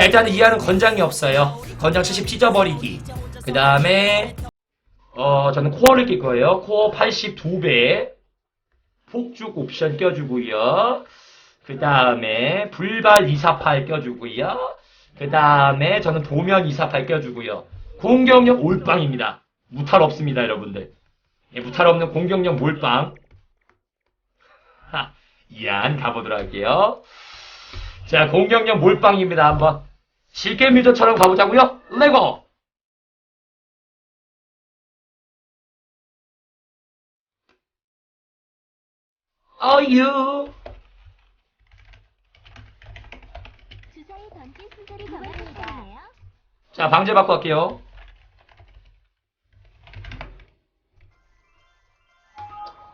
자 일단은 이하는 건장이 없어요. 건장 70 찢어버리기. 그 다음에 어 저는 코어를 낄 거예요. 코어 82배. 폭죽 옵션 껴주고요. 그 다음에 불발 248 껴주고요. 그 다음에 저는 도면 248 껴주고요. 공격력 올빵입니다. 무탈 없습니다, 여러분들. 예, 무탈 없는 공격력 몰빵. 하, 이안 가보도록 할게요. 자, 공격력 몰빵입니다. 한번 실게 뮤저처럼 가보자고요. 레고! 어유 주사위 던진 순서를 정합니다. 자, 방제 받고 갈게요.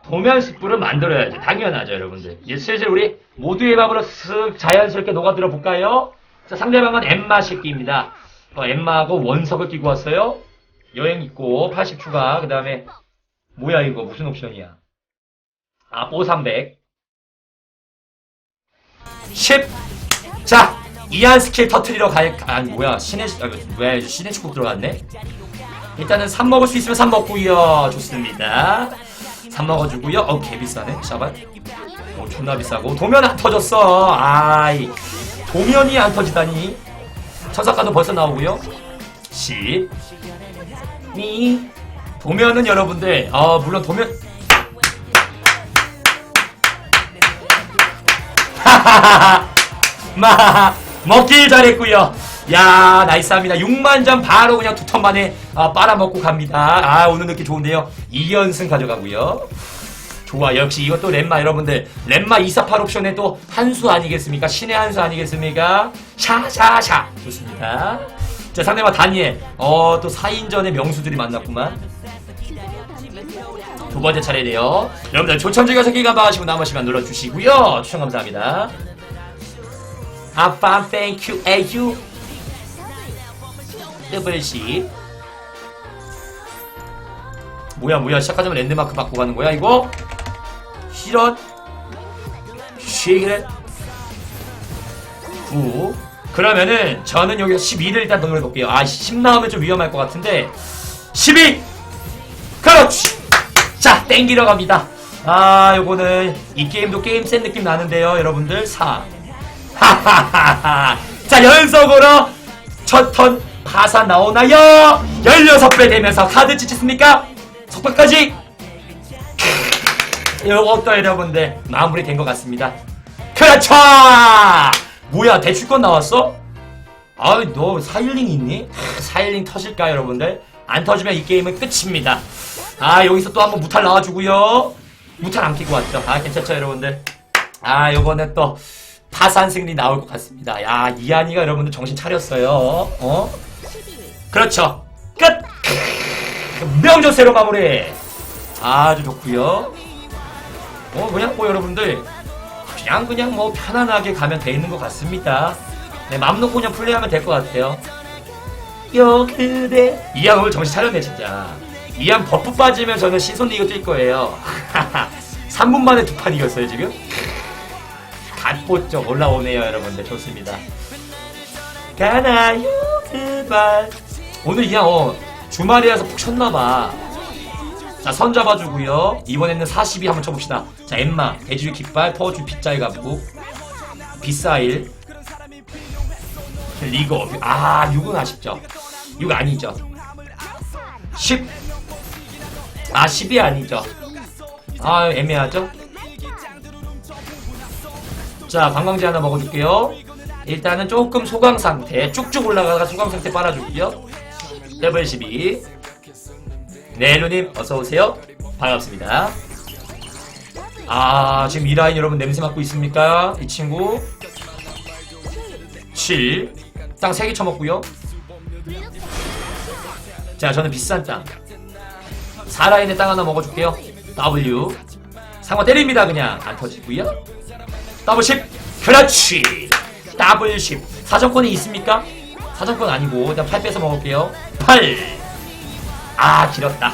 도면 숯불을 만들어야지. 당연하죠, 여러분들. 이제 슬슬 우리 모두의 밥으로 쓱 자연스럽게 녹아들어 볼까요? 자, 상대방은 엠마 새끼입니다. 어, 엠마하고 원석을 끼고 왔어요. 여행 있고, 80 추가. 그 다음에, 뭐야, 이거. 무슨 옵션이야? 아, 뽀300. 10. 자, 이한 스킬 터트리러 갈, 아니, 뭐야. 신의, 아, 왜 신의 축복 들어갔네? 일단은 3 먹을 수 있으면 3 먹고요. 좋습니다. 3 먹어주고요. 어우, 개 비싸네. 샤발. 오, 존나 비싸고. 도면 안 터졌어. 아이. 도면이 안 터지다니. 천사가도 벌써 나오고요. 10. 미. 도면은 여러분들, 어, 물론 도면. 마 먹길 잘했고요. 야 나이스합니다. 6만 점 바로 그냥 두 턴 만에 아, 빨아먹고 갑니다. 아 오늘 느낌 좋은데요. 2연승 가져가고요. 좋아 역시 이것도 렘마 여러분들 렘마 248 옵션에 또 한 수 아니겠습니까? 신의 한 수 아니겠습니까? 샤샤샤 좋습니다. 자 상대방 다니엘 어또 4인전의 명수들이 만났구만. 두 번째 차례네요. 여러분들 조천지가 새끼가 마시고 남은 시간 눌러주시고요. 추천 감사합니다. 아빠 땡큐 에유 더블 C 뭐야 뭐야 시작하자마자 랜드마크 받고 가는 거야 이거? 실현. 쉬기를 9 그러면은 저는 여기서 12를 일단 더 노려볼게요. 아 10 나오면 좀 위험할 것 같은데 12 그렇지. 자 땡기러 갑니다. 아 요거는 이 게임도 게임 센 느낌 나는데요 여러분들. 4 하하하하. 자 연속으로 첫 턴 파산 나오나요? 16배 되면서 카드 찢었습니까? 속박까지 요것도 여러분들. 마무리 된 것 같습니다. 그렇죠! 뭐야 대출권 나왔어? 아이 너 4일링 있니? 4일링 터질까 여러분들? 안 터지면 이 게임은 끝입니다. 아 여기서 또 한번 무탈 나와주고요. 무탈 안 끼고 왔죠. 아 괜찮죠 여러분들? 아 요거는 또 파산 승리 나올 것 같습니다. 야 이한이가 여러분들 정신 차렸어요. 어? 그렇죠. 끝! 명조세로 마무리! 아주 좋고요 어 그냥 뭐 여러분들 그냥 그냥 뭐 편안하게 가면 돼 있는 것 같습니다. 네, 마음 놓고 그냥 플레이하면 될 것 같아요. 요 그대 이한 오늘 정신 차렸네 진짜. 이한 버프 빠지면 저는 신손 이거 뛸 거예요. 3분 만에 두 판 이겼어요 지금? 갓보쪽 올라오네요 여러분들. 좋습니다. 가나요? 그만 오늘 이한 어, 주말이라서 푹 쉬었나봐 자, 선 잡아주고요. 이번에는 42 한번 쳐봅시다. 자, 엠마, 대지류 깃발, 퍼주 빗자에 갖고 비사일, 리거, 아, 6은 아쉽죠. 6 아니죠. 10, 아, 10이 아니죠. 아, 애매하죠. 자, 관광지 하나 먹어줄게요. 일단은 조금 소강 상태, 쭉쭉 올라가다가 소강 상태 빨아줄게요. 레벨 12. 네, 루님 어서 오세요. 반갑습니다. 아, 지금 이 라인 여러분 냄새 맡고 있습니까? 이 친구. 7. 땅 3개 쳐먹고요. 자, 저는 비싼 땅. 4라인에 땅 하나 먹어줄게요. W. 상어 때립니다, 그냥. 안 터지고요. 더블 10. 그렇지. 더블 10. 사정권이 있습니까? 사정권 아니고, 일단 8 빼서 먹을게요. 8. 아 길었다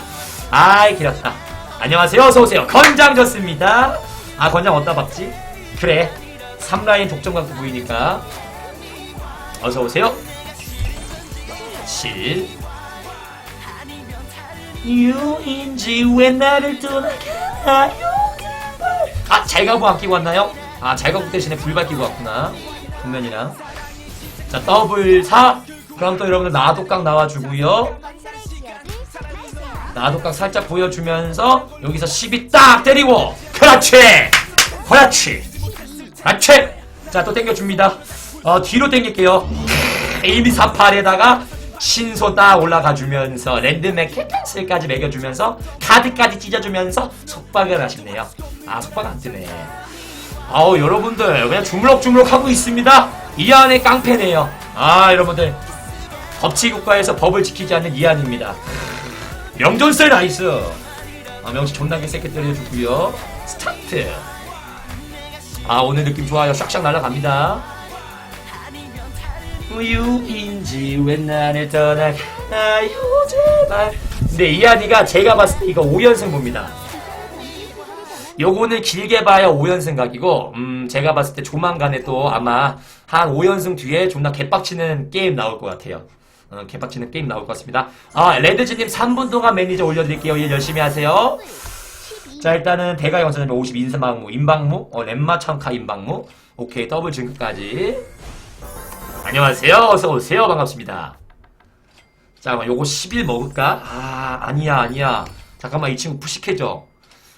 아이 길었다 안녕하세요 어서오세요 건장 좋습니다 아 건장 어디다 박지? 그래 3라인 독점 갖고 보이니까 어서 오세요. 7 유인지 왜 나를 떠나가요? 아, 잘가부 안 끼고 왔나요? 아, 잘가부 대신에 불발 끼고 왔구나. 분면이랑. 자, 더블 4. 그럼 또 여러분들 나도깡 나와주고요. 나도깡 살짝 보여주면서 여기서 12딱 때리고 그렇지! 그렇지! 그렇지! 자 또 땡겨줍니다. 어 뒤로 땡길게요. 1, 2, 3, 8에다가 신소 딱 올라가 주면서 랜드맨 캔슬까지 매겨주면서 카드까지 찢어주면서 속박을 하시네요. 아 속박 안 뜨네. 아우 여러분들 그냥 주물럭주물럭 하고 있습니다. 이 안에 깡패네요. 아 여러분들 법치국가에서 법을 지키지 않는 이안입니다 명존셀 나이스. 아 명시 존나게 세게 때려주고요. 스타트. 아 오늘 느낌 좋아요. 샥샥 날아갑니다. 우유인지 왜 나를 떠나가요 제발. 근데 이한이가 제가 봤을 때 이거 5연승 봅니다. 요거는 길게 봐야 5연승 각이고 음 제가 봤을 때 조만간에 또 아마 한 5연승 뒤에 존나 개빡치는 게임 나올 것 같아요 어, 개빡치는 게임 나올 것 같습니다. 아 레드즈님 3분 동안 매니저 올려드릴게요. 일 열심히 하세요. 자 일단은 대가 영선님 50 인사방무 인방무 어 렘마 참카 인방무 오케이 더블 증크까지. 안녕하세요. 어서 오세요. 반갑습니다. 자 그럼 요거 10일 먹을까? 아 아니야 아니야. 잠깐만 이 친구 푸식해져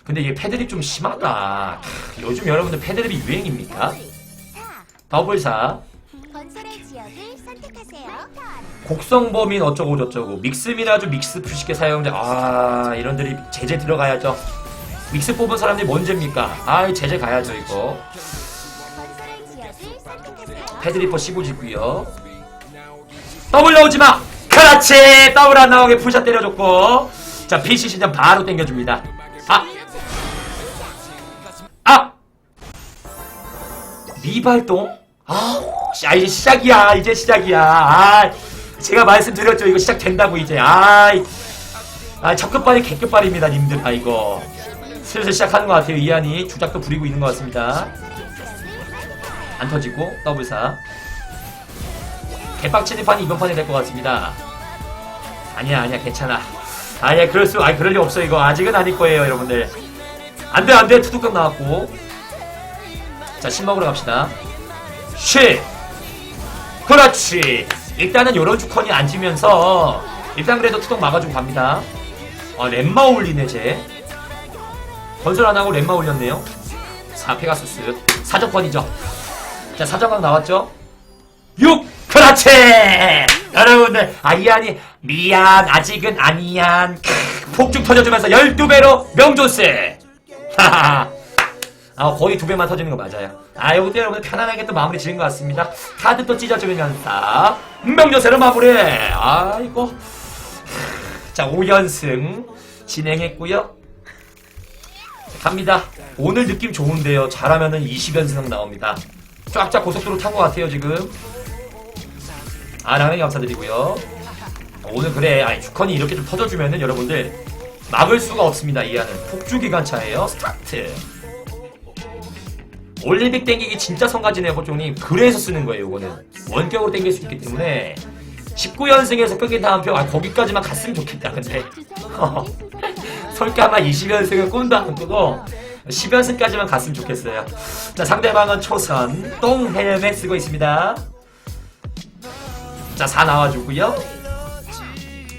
근데 얘 패드립 좀 심하다. 크, 요즘 여러분들 패드립이 유행입니까? 더블 4 건설의 지역을 선택하세요. 곡성범인 어쩌고 저쩌고 믹스미라주 믹스 푸시게 사용자. 아 이런들이 제재 들어가야죠. 믹스 뽑은 사람들이 뭔 죄입니까? 아 제재 가야죠 이거. 건설의 지역을 선택하세요. 패드리퍼 15지고요. 더블 나오지마! 그렇지! 더블 안 나오게 풀샷 때려줬고. 자 PC 신장 바로 땡겨줍니다. 아! 아! 미발동? 아, 씨, 아, 이제 시작이야. 이제 시작이야. 아, 제가 말씀드렸죠. 이거 시작된다고, 이제. 아, 이- 아, 첫 끝발이 개끝발입니다, 님들. 아, 이거. 슬슬 시작하는 것 같아요. 이한이 주작도 부리고 있는 것 같습니다. 안 터지고, 더블사. 개빡치는 판이 이번 판이 될 것 같습니다. 아니야, 아니야, 괜찮아. 아니야, 그럴 수, 아니, 그럴 리 없어, 이거. 아직은 아닐 거예요, 여러분들. 안 돼, 안 돼. 투두깡 나왔고. 자, 신 먹으러 갑시다. 쉿! 그렇지! 일단은 요런 주컨이 앉으면서, 일단 그래도 투둑 막아주고 갑니다. 아, 렘마 올리네, 쟤. 건설 안 하고 렘마 올렸네요. 4 페가수스. 사정권이죠. 자, 사정강 나왔죠? 6! 그렇지! 여러분들, 아이안이, 미안, 아직은 아니안. 크, 폭죽 터져주면서 12배로 명존스! 하하하. 아, 거의 두 배만 터지는 거 맞아요. 아, 요것도 여러분들 편안하게 또 마무리 지은 것 같습니다. 카드 또 찢어주면서, 명조세로 마무리! 아이고. 자, 5연승 진행했고요 갑니다. 오늘 느낌 좋은데요. 잘하면은 20연승 나옵니다. 쫙쫙 고속도로 탄 것 같아요, 지금. 아, 라면 감사드리고요. 오늘 그래, 아니, 주컨이 이렇게 좀 터져주면은 여러분들 막을 수가 없습니다, 이하는. 폭주 기관차예요. 스타트. 올림픽 땡기기 진짜 성가지네요, 호종님. 그래서 쓰는 거예요, 이거는. 원격으로 땡길 수 있기 때문에. 19연승에서 끊긴 다음 표, 아, 거기까지만 갔으면 좋겠다, 근데. 어. 설까마 20연승은 꿈도 안 꾸고, 10연승까지만 갔으면 좋겠어요. 자, 상대방은 초선, 똥 헬멧 쓰고 있습니다. 자, 4 나와주고요.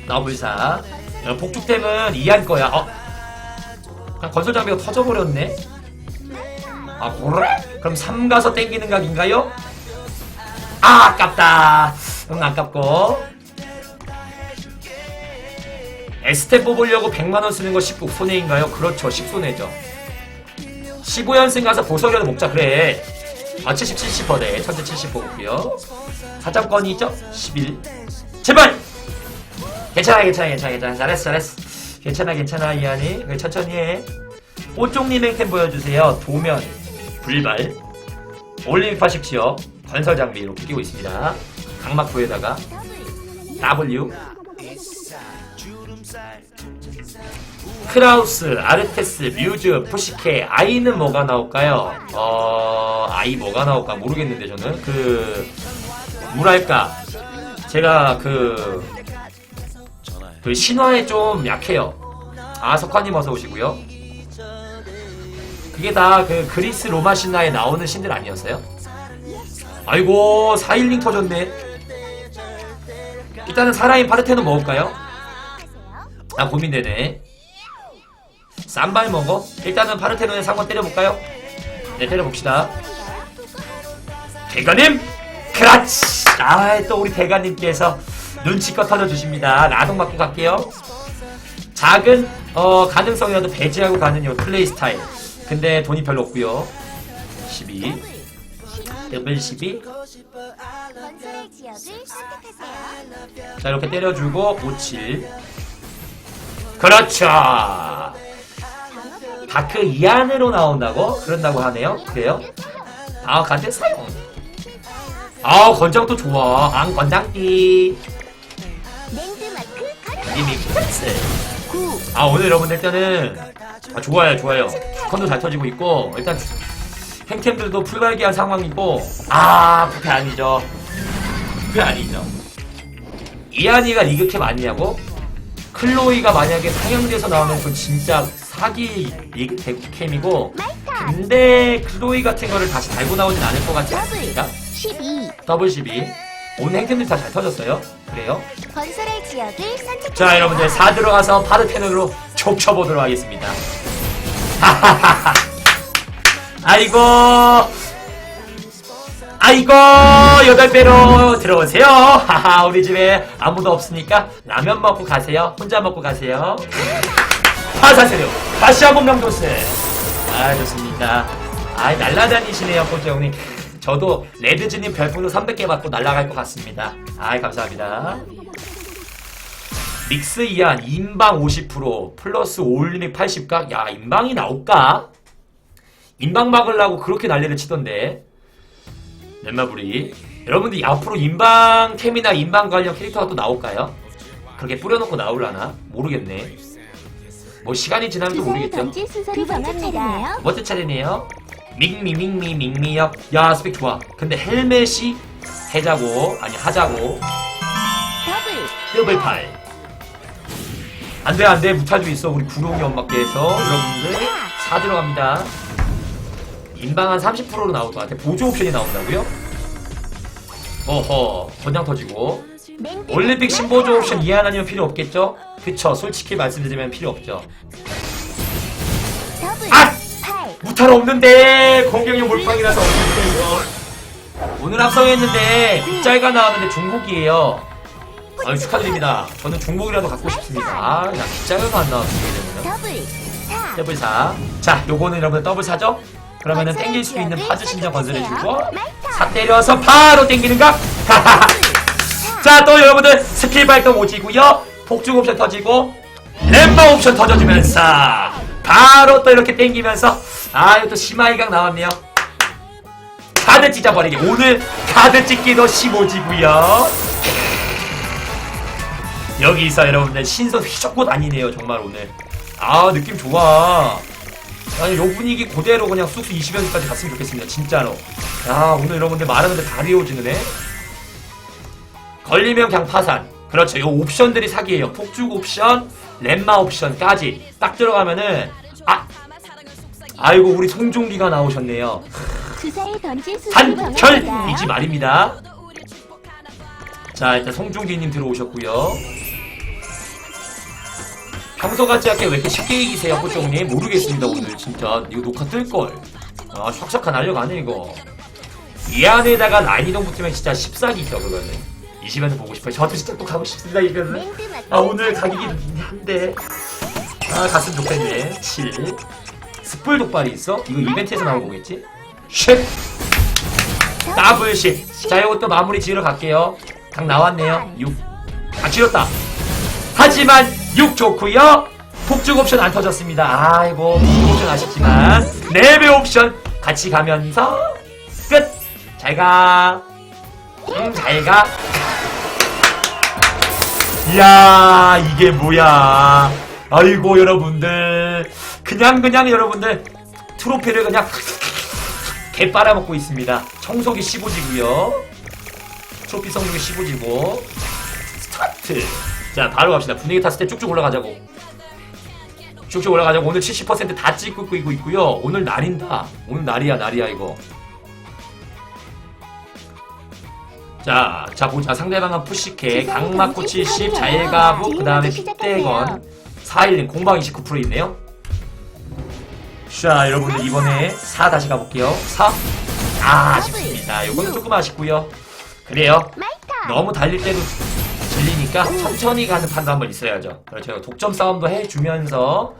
더블 4. 어, 복죽템은 이한 거야. 어? 건설 장비가 터져버렸네? 아, 그래? 그럼 3 가서 땡기는 각인가요? 아, 아깝다. 응, 아깝고. 에스테 뽑으려고 100만원 쓰는 거 19 손해인가요? 그렇죠. 10손해죠. 15연승 가서 보석이라도 먹자, 그래. 아, 70, 70%네. 천재 70%고요. 사정권이죠? 11. 제발! 괜찮아, 괜찮아, 괜찮아, 괜찮아. 잘했어, 잘했어. 괜찮아, 괜찮아. 그래, 천천히 해. 오종님 행템 보여주세요. 도면, 불발, 올림픽 파식지역, 건설 장비 이렇게 끼고 있습니다. 강막부에다가 W, 크라우스, 아르테스, 뮤즈, 푸시케, 아이는 뭐가 나올까요? 어, 아이 뭐가 나올까 모르겠는데 저는 그 뭐랄까 제가 그, 그 신화에 좀 약해요. 아 석화님 어서 오시고요. 그게 다 그 그리스 로마 신화에 나오는 신들 아니었어요? 아이고 4일링 터졌네. 일단은 사라인 파르테논 먹을까요? 아 고민되네. 쌈발 먹어? 일단은 파르테논에 상관 때려볼까요? 네 때려봅시다. 대가님! 그렇지! 아, 또 우리 대가님께서 눈치껏 터져주십니다. 라동 맞고 갈게요. 작은, 어, 가능성이라도 배제하고 가는 요 플레이 스타일. 근데 돈이 별로 없고요 12. 더블 12. 건설의 지역을 선택하세요. 자, 이렇게 때려주고, 57. 그렇죠! 다크 이 안으로 나온다고? 그런다고 하네요. 그래요? 아, 간대 사용. 아, 건장도 좋아. 앙, 건장띠. 랜드마크 가라. 리믹스. 아, 오늘 여러분들 일단은, 아, 좋아요, 좋아요. 컨도 잘 터지고 있고, 일단, 햄템들도 풀발기한 상황이고, 아, 부패 아니죠. 부패 아니죠. 이한이가 리그캠 아니냐고? 클로이가 만약에 상영돼서 나오면 그건 진짜 사기 리그캠이고, 근데 클로이 같은 거를 다시 달고 나오진 않을 것 같지 않습니까? 12. 더블 12. 오늘 행템들이 다잘 터졌어요. 그래요? 건설의 지역을. 자, 여러분들 4 들어가서 파르테논으로 족쳐보도록 하겠습니다. 아이고, 아이고, 여덟 배로 들어오세요. 하하, 우리 집에 아무도 없으니까 라면 먹고 가세요. 혼자 먹고 가세요. 파사세요. 다시 한번 명도스. 아, 좋습니다. 아, 날라다니시네요, 꼬정님. 저도 레드즈님 별풍도 300개 받고 날아갈 것 같습니다. 아, 감사합니다. 믹스 이한 인방 50% 플러스 올리믹 80각 야 인방이 나올까? 인방 막으려고 그렇게 난리를 치던데 넷마블이 여러분들 앞으로 인방 캠이나 인방 관련 캐릭터가 또 나올까요? 그렇게 뿌려놓고 나올라나? 모르겠네 뭐 시간이 지나면 또 모르겠죠 두 번째 차례네요. 멋진 차례네요 밍미 밍미 밍미요 야 스펙 좋아 근데 헬멧이 해자고 아니 하자고 더블. 더블 팔. 안 돼, 안 돼. 무타주 있어. 우리 구룡이 엄마께서. 여러분들. 4 들어갑니다. 인방 한 30%로 나올 것 같아. 보조 옵션이 나온다고요? 어허. 권장 터지고. 올림픽 신보조 옵션 이해 안 하면 필요 없겠죠? 그쵸. 솔직히 말씀드리면 필요 없죠. 아! 8. 무탈 없는데! 공격력 몰빵이라서 없는데, 이거. 오늘 합성했는데, 빗잘가 나왔는데 중국이에요. 아유, 축하드립니다. 저는 중국이라도 갖고 싶습니다. 아, 나 빗잘가가 안 나왔습니다, 이러면. 더블. 4. 더블 4. 자, 요거는 여러분 더블 4죠? 그러면은 땡길 수 있는 파즈 신청 건설해 주고, 4 때려서 바로 땡기는가? 자, 또 여러분들 스킬 발동 오지고요 폭죽 옵션 터지고, 램바 옵션 터져주면서, 바로 또 이렇게 땡기면서, 아, 이것도 심하이각 나왔네요. 카드 찢어버리기. 오늘 카드 찍기도 15지고요 여기서 여러분들 신선 휘젓고 다니네요, 정말 오늘. 아, 느낌 좋아. 아니, 요 분위기 그대로 그냥 쑥쑥 20연까지 갔으면 좋겠습니다, 진짜로. 야, 오늘 여러분들 말하는데 다 리워지네. 걸리면 그냥 파산. 그렇죠. 요 옵션들이 사기예요. 폭죽 옵션, 렘마 옵션까지 딱 들어가면은 아, 아이고 우리 송중기가 나오셨네요. 한결이지 말입니다. 자 일단 송중기님 들어오셨고요. 같지 않게 왜 이렇게 쉽게 이기세요, 호종님? 모르겠습니다 오늘 진짜 이거 녹화 뜰 걸. 아 샥샥한 날려가네 이거. 이 안에다가 이동 붙으면 진짜 14기죠 그거는. 이 시간을 보고 싶어요. 저도 진짜 또 가고 싶습니다 이거는. 아 오늘 가기긴 한데 아 갔으면 좋겠네 7 스풀 독발이 있어? 이거 이벤트에서 나온 거겠지? 쉿 더블 쉿자 이것도 마무리 지으러 갈게요 각 나왔네요 6아 지렸다 하지만 6 좋구요. 폭죽 옵션 안 터졌습니다. 아이고 폭죽 옵션 아쉽지만 4배 옵션 같이 가면서 끝. 잘가. 응 잘가. 이야 이게 뭐야? 아이고 여러분들. 그냥 그냥 여러분들 트로피를 그냥 개 빨아먹고 있습니다. 청소기 15지고요. 트로피 성능이 15지고. 스타트 자 바로 갑시다. 분위기 탔을 때 쭉쭉 올라가자고. 쭉쭉 올라가자고. 오늘 70%다 찍고 있고 있고요. 오늘 날인다. 오늘 날이야 날이야 이거. 자, 자 보자 상대방은 푸시케 강막고 70 자일가부 그 다음에 핏대건 411 공방 29% 있네요. 자 여러분들 이번에 4 다시 가볼게요. 4 아, 아쉽습니다. 요거는 조금 아쉽고요. 그래요. 너무 달릴 때도 질리니까 천천히 가는 한번 있어야죠. 그렇죠. 독점 싸움도 해주면서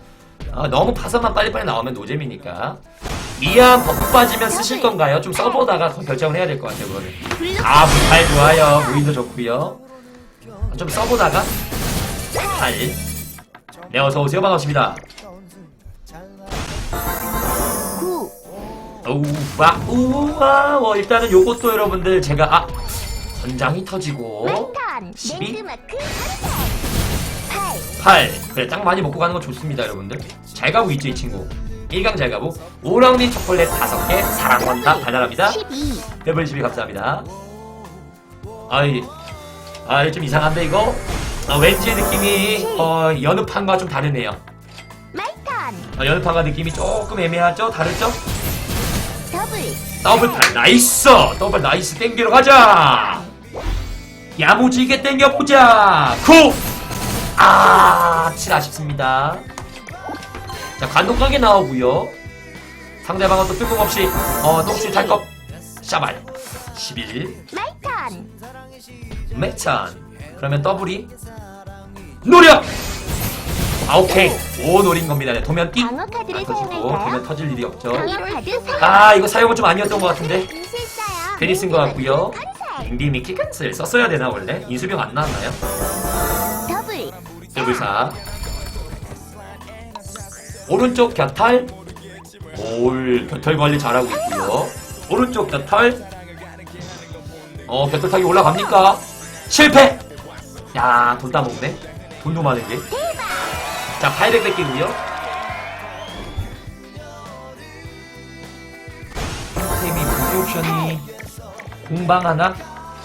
어, 너무 파서만 빨리빨리 나오면 노잼이니까. 미안 버프 빠지면 쓰실 건가요? 좀 써보다가 결정을 해야 될 것 같아요. 그거는. 아 무탈 좋아요. 무인도 좋고요. 좀 써보다가 탈. 네 어서 오세요. 반갑습니다. 9. 우와 우와 어, 일단은 요것도 여러분들 제가 아 전장이 터지고. 마이턴. 12? 랜드마크 선택. 8. 8 그래 딱 많이 먹고 가는 거 좋습니다 여러분들. 잘 가고 있죠 이 친구? 1강 잘 가고 오랑니 초콜릿 5개 사랑한다. 달달합니다. 12. 레벨 12 감사합니다. 아이 아이 좀 이상한데 이거? 아, 왠지 느낌이 어, 연up한과 좀 다르네요. 어, 연up한과 느낌이 조금 애매하죠? 다르죠? 더블. 더블 팔. 나이스! 더블 나이스. 땡기러 가자 야무지게 땡겨보자 9 아, 7 아쉽습니다. 자, 관동가게 나오고요 상대방은 또 뜬금없이, 어, 똥줄 탈것. 샤발. 11. 마이턴. 매찬. 그러면 더블이. 노력! 아, 오케이. 오, 노린 겁니다. 네, 도면 띡. 방어 카드를 안 터지고, 사용할까요? 도면 터질 일이 없죠. 방어 카드 사용. 아, 이거 사용은 좀 아니었던 것 같은데. 괜히 쓴 것 같고요 닉님이 키캔슬 썼어야 되나, 원래? 인수병 안 나왔나요? 더블. 더블사. 오른쪽 곁탈. 올 곁털 관리 잘하고 있고요. 오른쪽 곁털 어 곁털 타기 올라갑니까? 실패! 야 돈 따먹네. 돈도 많은 게자 800 뺏기고요. 템이 무기 옵션이 공방 하나?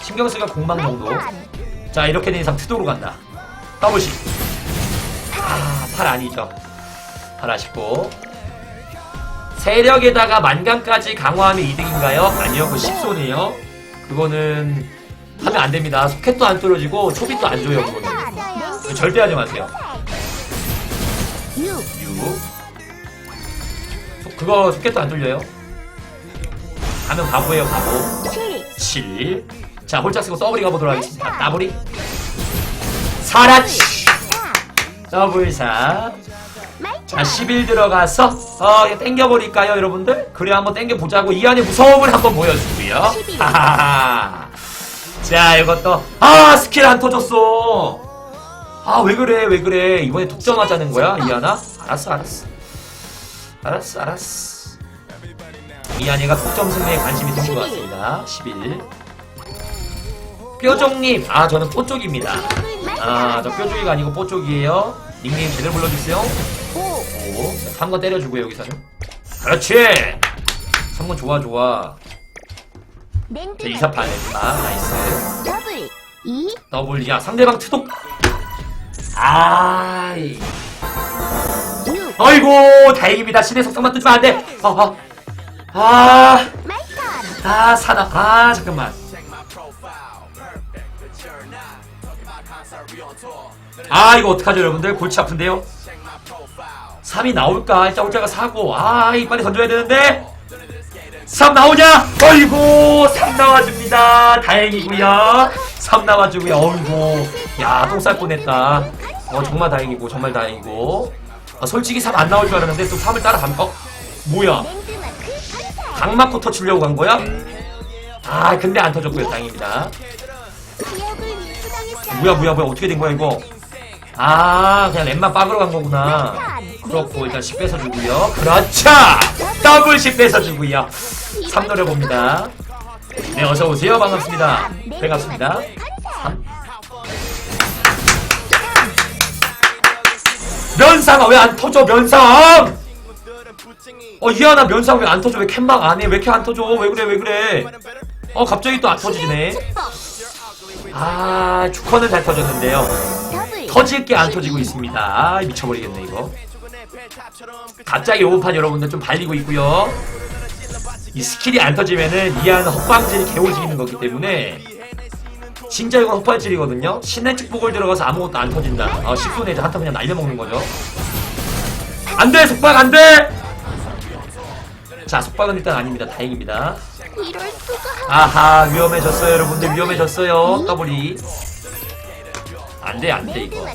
신경 쓰기가 공방 정도. 자 이렇게 된 이상 투도로 간다. 더블씩 아팔 아니죠. 팔 아쉽고. 세력에다가 만강까지 강화하면 이득인가요? 아니요 그거 10손이에요. 그거는 하면 안됩니다. 소켓도 안 뚫어지고 초비도 안 줘요 그거는. 그거 절대 하지 마세요. 6. 6 그거 소켓도 안 뚫려요? 하면 바보예요 바보 7. 7자 홀짝 쓰고 더블이 가보도록 하겠습니다 더블이 사라치 4. 더블 4 마이턴. 자, 11 들어가서 어, 이거 땡겨버릴까요, 여러분들? 그래 한번 땡겨보자고 이 안에 무서움을 한번 보여주고요. 11. 하하하. 자, 이것도 아 스킬 안 터졌어. 아 왜 그래, 왜 그래? 이번에 독점하자는 거야, 이하나? 알았어, 알았어, 알았어, 알았어. 이한이가 독점 승리에 관심이 있는 것 같습니다. 11. 뾰족님, 아 저는 뽀쪽입니다. 아, 저 뾰족이가 아니고 뽀쪽이에요. 닉네임 제대로 불러주세요. 5. 오, 3건 때려주고 여기서는. 그렇지. 3건 좋아 좋아. 자, 이사판 아 나이스. 더블. 2. 더블 야 상대방 투독. 아이. 6. 아이고 다행입니다. 신의 속성만 뜨지면 안 돼. 아, 아, 아. 아 사나. 아 잠깐만. 아 이거 어떡하죠 여러분들? 골치 아픈데요? 3이 나올까? 일단 홀자가 사고. 아이 빨리 던져야 되는데. 3 나오냐 어이구 3 나와줍니다. 다행이고요. 3 나와주고요. 어이구. 야똥 쌀 뻔했다. 어 정말 다행이고 정말 다행이고. 아, 솔직히 3 안 나올 줄 알았는데 또 3을 따라가면 어? 뭐야 각 맞고 터치려고 간 거야? 아 근데 안 터졌고요 다행입니다. 뭐야 뭐야 뭐야 어떻게 된 거야 이거? 아 그냥 랩만 빠으로 간 거구나. 그렇고 일단 10 뺏어주고요. 그렇죠! 더블 10 뺏어주고요. 3 노려봅니다. 네 어서오세요. 반갑습니다. 반갑습니다. 3 면상아 왜 안 터져 면상 어 이하나 면상 왜 안 터져 왜 캔막 안해 왜 이렇게 안 터져 왜 그래 왜 그래 어 갑자기 또 안 터지네. 아, 주커는 잘 터졌는데요. 터질 게 안 터지고 있습니다. 아, 미쳐버리겠네, 이거. 갑자기 오버판 여러분들 좀 발리고 있고요. 이 스킬이 안 터지면은 이하는 헛방질이 개오지는 거기 때문에 진짜 이건 헛발질이거든요. 신의 축복을 들어가서 아무것도 안 터진다. 아, 10분 내에 한타 그냥 날려먹는 거죠. 안 돼! 속박 안 돼! 자, 속박은 일단 아닙니다. 다행입니다. 이럴 수가 아하, 위험해졌어요, 여러분들. 위험해졌어요. 더블이. 안 돼, 안 돼, 이거.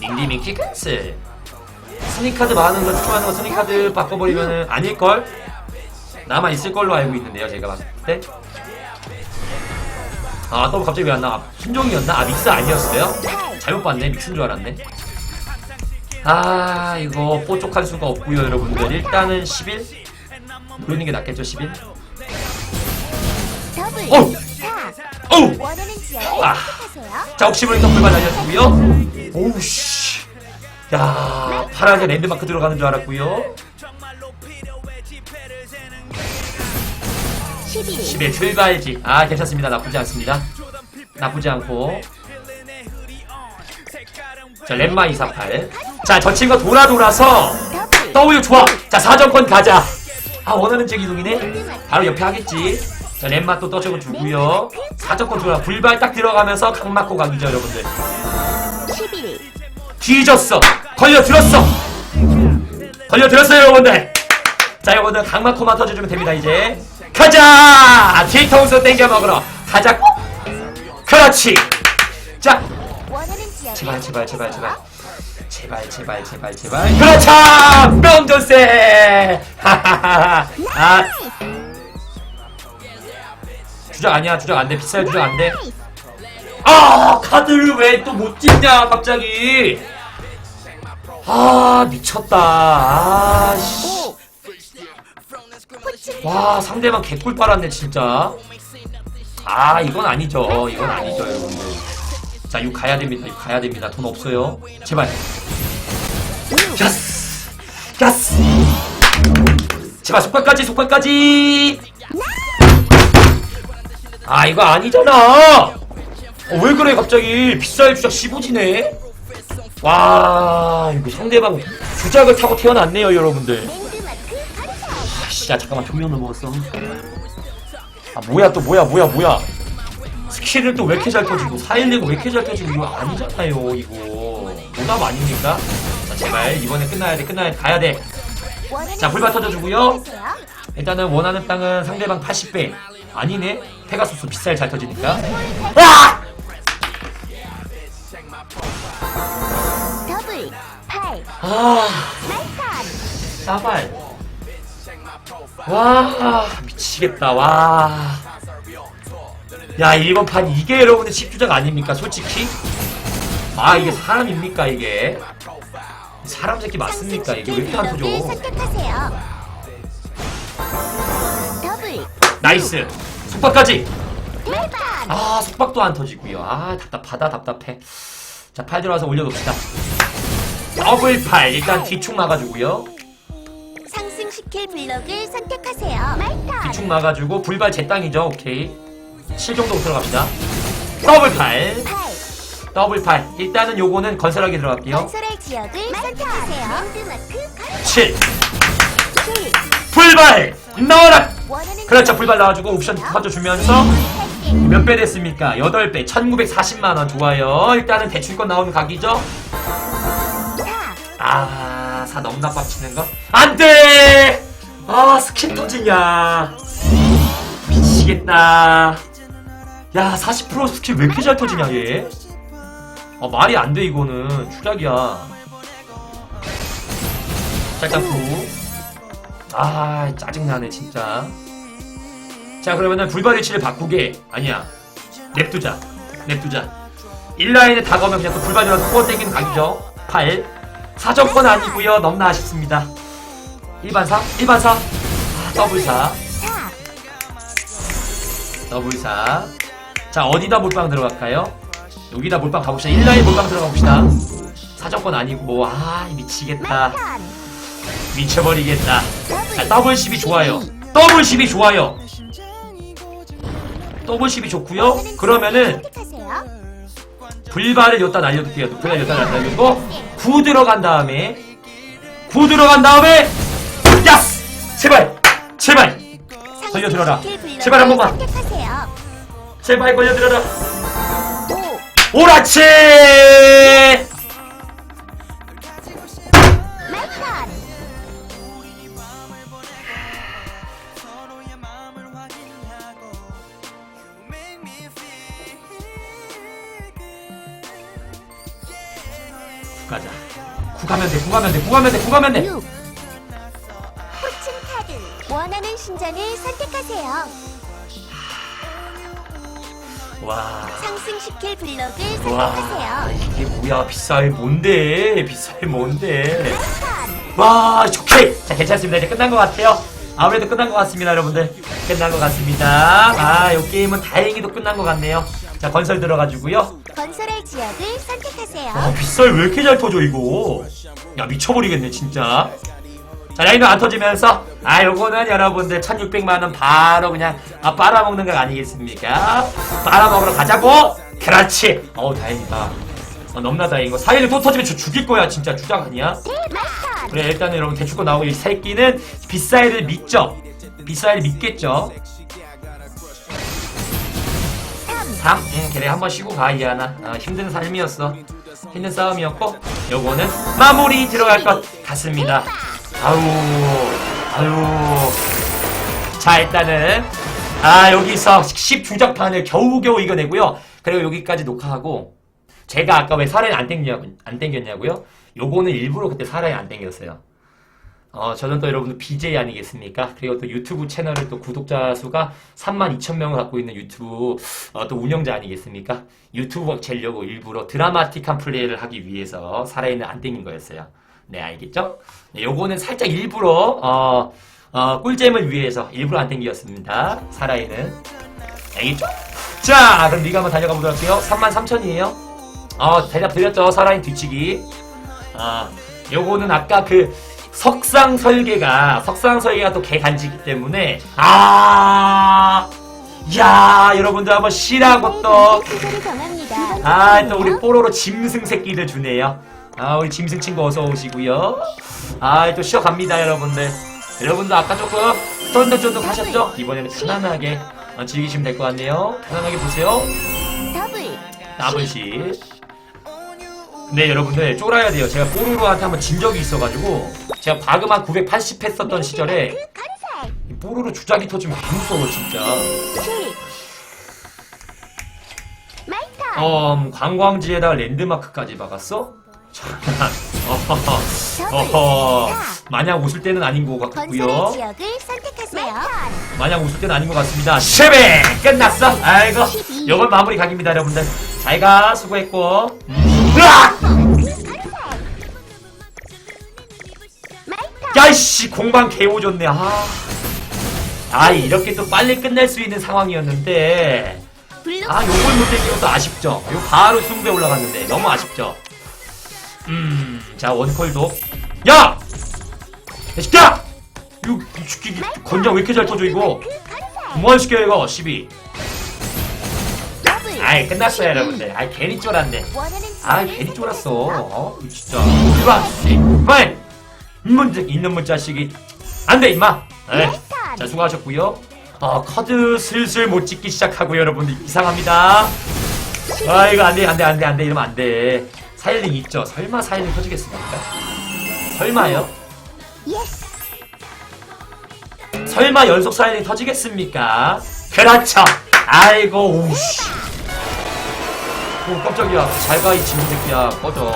링디밍키 캔슬. 스니카드 많은 거 추천하는 거 스니카드 바꿔버리면은 아닐걸? 남아 있을 걸로 알고 있는데요, 제가 봤을 때. 아, 또 갑자기 왜 안 나와? 순종이었나? 아, 믹스 아니었어요? 잘못 봤네. 믹스인 줄 알았네. 아, 이거 뽀족할 수가 없고요, 여러분들. 일단은 11? 누르는 게 낫겠죠, 11? 더블 어우! 4 어우! 아. 자, 혹시 모르니까 불만 알려주고요. 오우, 씨. 야, 파란색 랜드마크 들어가는 줄 알았고요. 11 10의 출발지. 아, 괜찮습니다. 나쁘지 않습니다. 나쁘지 않고. 자, 렘마 248. 자, 저 친구가 돌아 돌아서 W 좋아. 자, 사정권 가자. 아, 원하는 쪽 이동이네. 바로 옆에 하겠지. 자, 렘마 또 떠주고 주고요. 사정권 돌아. 불발 딱 들어가면서 각 맞고 가기죠, 여러분들. 11 뒤졌어. 걸려들었어. 걸려들었어요, 여러분들. 자, 여러분들 강마코만 터져주면 됩니다, 이제. 가자! 뒤통수 땡겨 먹으러 가자. 그렇지. 자, 제발, 제발, 제발, 제발. 제발, 제발, 제발, 제발. 그렇죠! 하하하. 아, 주작 아니야, 주작 안 돼. 비싸요, 주작 안 돼. 아, 카드를 왜 또 못 찍냐, 갑자기. 아, 미쳤다. 아, 씨. 와, 상대방 개꿀 빨았네, 진짜. 아, 이건 아니죠. 이건 아니죠, 여러분들. 자, 6 가야 됩니다. 6 가야 됩니다. 돈 없어요. 제발. 야스! 야스! 제발, 속까지, 속까지! 아, 이거 아니잖아! 어, 왜 그래, 갑자기? 비쌀 주작 15지네? 와, 이거 상대방 주작을 타고 태어났네요, 여러분들. 랜드마크 반사 아, 씨, 야, 잠깐만, 조명을 먹었어. 아, 뭐야, 또 뭐야, 뭐야, 뭐야. 스킬을 또 왜 이렇게 잘 터지고, 419왜 이렇게 잘 터지고, 이거 아니잖아요, 이거. 노답 아닙니까? 자, 제발, 이번에 끝나야 돼, 끝나야 돼, 가야 돼. 원하는 자, 불발 터져주고요. 일단은 원하는 땅은 상대방 80배. 아니네? 페가수스 비쌀 잘 터지니까. 아! 더블 8 아, 싸발. 와, 미치겠다, 와. 야, 1번 판 이게 여러분들 10주작 아닙니까, 솔직히? 아, 이게 사람입니까, 이게? 사람 새끼 맞습니까? 이게 왜 이렇게 안 터져? 나이스! 속박까지! 아, 속박도 안 터지고요. 아, 답답하다, 답답해. 자, 팔 들어와서 올려놓읍시다. 더블 팔. 일단 뒤축 막아주고요. 상승시킬 블록을 선택하세요. 뒤축 막아주고, 불발 제 땅이죠. 오케이. 7 정도 들어갑시다. 더블 팔. 8 더블 팔. 일단은 요거는 건설하게 들어갈게요. 건설할 지역을 선택하세요. 랜드마크 반 7. 7 불발! 넣어라! 원하는 그렇죠. 불발 나와주고 옵션 터져주면서 지역을 몇배 됐습니까? 8배. 1940만원. 좋아요. 일단은 대출권 나오는 각이죠. 4 아, 사 너무 나빠치는 거? 안 돼! 아, 스킨 터지냐. 미치겠다. 야, 40% 스킬 왜 이렇게 잘 터지냐, 얘? 아, 말이 안 돼, 이거는. 추락이야. 짤딱 구. 아, 짜증나네, 진짜. 자, 그러면은 불발 위치를 바꾸게. 아니야. 냅두자. 냅두자. 1라인에 다가오면 그냥 또 불발 들어서 코어 땡기는 각이죠. 8. 사정권 아니고요 너무나 아쉽습니다 1반 4? 1반 4? 아, 더블 4 4 더블 4 자 어디다 몰빵 들어갈까요? 여기다 몰빵 가봅시다 1라인 몰빵 들어가 봅시다 사정권 아니고 아 미치겠다 미쳐버리겠다 자 더블 10이 좋아요 더블 10이 좋아요 더블 10이 좋고요 그러면은. 불발을 여기다 날려둘게요. 불발 여기다 날려두고 구 들어간 다음에 구 들어간 다음에 야! 제발! 제발! 블럭을 제발 한 번만. 제발 걸려들어라. 오, 오라치! 가자. 구 가면 돼, 구 가면 돼, 구 가면 돼, 구 가면 돼. 6. 포춘 카드. 원하는 신전을 선택하세요. 와. 상승시킬 블럭을 와. 선택하세요. 이게 뭐야, 빗살 뭔데? 빗살 뭔데? 와, 오케이. 자, 괜찮습니다. 이제 끝난 것 같아요. 아무래도 끝난 것 같습니다, 여러분들. 끝난 것 같습니다. 아, 이 게임은 다행히도 끝난 것 같네요. 자, 건설 들어가지고요. 건설할 지역을 선택하세요. 와, 빗살 왜 이렇게 잘 터져, 이거? 야, 미쳐버리겠네, 진짜. 자, 라인도 안 터지면서, 아, 요거는 여러분들 1600만원 바로 그냥, 아, 빨아먹는 거 아니겠습니까? 빨아먹으러 가자고! 그렇지! 어우, 다행이다. 어, 너무나 다행이고. 사이를 또 터지면 저 죽일 거야, 진짜. 주작 아니야? 그래 일단은 여러분 거 나오고 이 새끼는 빗사이를 믿죠 빗사이를 믿겠죠 3 응, 그래 한번 쉬고 가 이하나 어, 힘든 삶이었어 힘든 싸움이었고 요거는 마무리 들어갈 것 같습니다 아우 아유 자 일단은 아 여기서 10주작판을 겨우겨우 이겨내고요 그리고 여기까지 녹화하고 제가 아까 왜 살아이 안 땡겼냐고 안 땡겼냐고요? 요거는 일부러 그때 살아이 안 땡겼어요. 어, 저는 또 여러분들 BJ 아니겠습니까? 그리고 또 유튜브 채널을 또 구독자 수가 3만 2천 명을 갖고 있는 유튜브 어, 또 운영자 아니겠습니까? 유튜브 재려고 일부러 드라마틱한 플레이를 하기 위해서 살아있는 안 땡긴 거였어요. 네, 알겠죠? 네, 요거는 살짝 일부러 어, 어, 꿀잼을 위해서 일부러 안 땡겼습니다. 살아있는. 알겠죠? 자, 그럼 네가 한번 달려가 보도록 할게요. 3만 3천이에요. 어, 대답 드렸죠. 살아있는 뒤치기. 아, 요거는 아까 그 석상 설계가 석상 설계가 또 개간지기 때문에 아, 야 여러분들 한번 쉬라고 또. 아, 또 우리 뽀로로 짐승 새끼들 주네요. 아, 우리 짐승 친구 어서 오시고요. 아, 또 쉬어갑니다, 여러분들. 여러분도 아까 조금 쫀득쫀득 하셨죠? 이번에는 편안하게 어, 즐기시면 될 것 같네요. 편안하게 보세요. 더블. 더블시. 근데 여러분들 쫄아야 돼요. 제가 뽀로로한테 한번 진 적이 있어가지고 제가 바그만 980 했었던 시절에 뽀로로 주작이 터지면 개 무서워 진짜. 7. 말탄. 어, 음, 관광지에다가 랜드마크까지 박았어? 잠깐. 어허, 어허. 마냥 웃을 때는 아닌 것 건설의 같고요. 지역을 선택하세요. 마냥 웃을 때는 아닌 것 같습니다. 쉐베! 끝났어? 아이고. 요건 마무리 각입니다, 여러분들. 잘가, 수고했고. 음. 으악! 야이씨 공방 개오졌네 아. 아 이렇게 또 빨리 끝낼 수 있는 상황이었는데. 아 요걸 못 이기면 또 아쉽죠 요 바로 승부에 올라갔는데 너무 아쉽죠 음 자 원콜도 야! 야 시켜! 이거 이 죽기 건장 왜 이렇게 잘 터져 이거. 뭐한 시켜 이거 12 더블. 아이 끝났어요 여러분들 아이 괜히 쫄았네 아 지역을 괜히 쫄았어. 어 진짜 이봐 씨 문제 있는 문 자 식이 안돼 임마. 말탄. 자 수고하셨고요 어 카드 슬슬 못 찍기 시작하고요 여러분들 이상합니다 아 이거 안돼 안돼 안돼 안돼 이러면 안돼 사일링 있죠? 설마 사일링 터지겠습니까? 설마요. 설마 연속 사일링 터지겠습니까? 그렇죠. 아이고 오씨. 오 깜짝이야. 잘 가 이 진무 새끼야. 꺼져